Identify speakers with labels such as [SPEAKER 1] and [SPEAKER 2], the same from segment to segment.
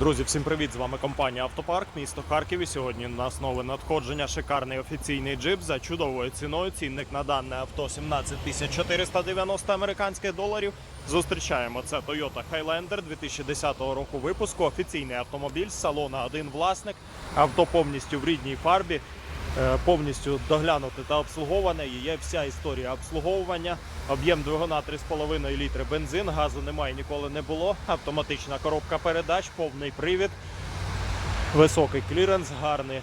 [SPEAKER 1] Друзі, всім привіт! З вами компанія Автопарк, місто Харків. І сьогодні на основи надходження. Шикарний офіційний джип за чудовою ціною. Цінник на дане авто 17 тисяч 490 американських доларів. Зустрічаємо це Toyota Highlander 2010 року випуску. Офіційний автомобіль з салона один власник. Авто повністю в рідній фарбі. Е, Повністю доглянути та обслуговане. Є вся історія обслуговування. Об'єм двигуна 3,5 літри бензин, газу немає, ніколи не було. Автоматична коробка передач, повний привід, високий кліренс, гарний,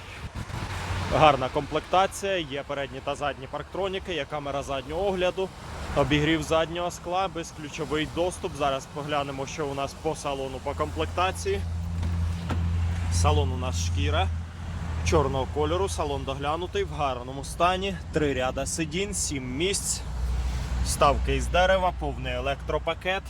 [SPEAKER 1] гарна комплектація. Є передні та задні парктроніки, є камера заднього огляду, обігрів заднього скла, безключовий доступ. Зараз поглянемо, що у нас по салону по комплектації. Салон у нас шкіра чорного кольору, салон доглянутий в гарному стані. Три ряда сидінь, сім місць. Вставки із дерева, повний електропакет.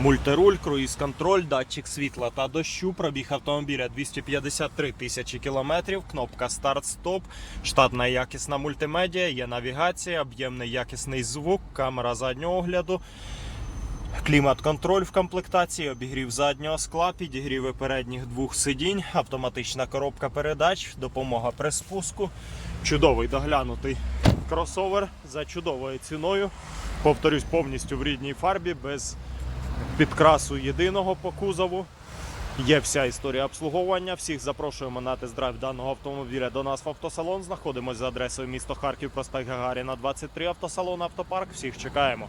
[SPEAKER 1] Мультируль, круїз-контроль, датчик світла та дощу, пробіг автомобіля 253 тисячі кілометрів, кнопка старт-стоп, штатна якісна мультимедіа, є навігація, об'ємний якісний звук, камера заднього огляду, клімат-контроль в комплектації, обігрів заднього скла, підігріви передніх двох сидінь, автоматична коробка передач, допомога при спуску, чудовий доглянутий кросовер за чудовою ціною. Повторюсь, повністю в рідній фарбі, без підкрасу єдиного по кузову. Є вся історія обслуговування. Всіх запрошуємо на тест-драйв даного автомобіля до нас в автосалон. Знаходимося за адресою місто Харків, проспект Гагаріна, 23 автосалон Автопарк. Всіх чекаємо.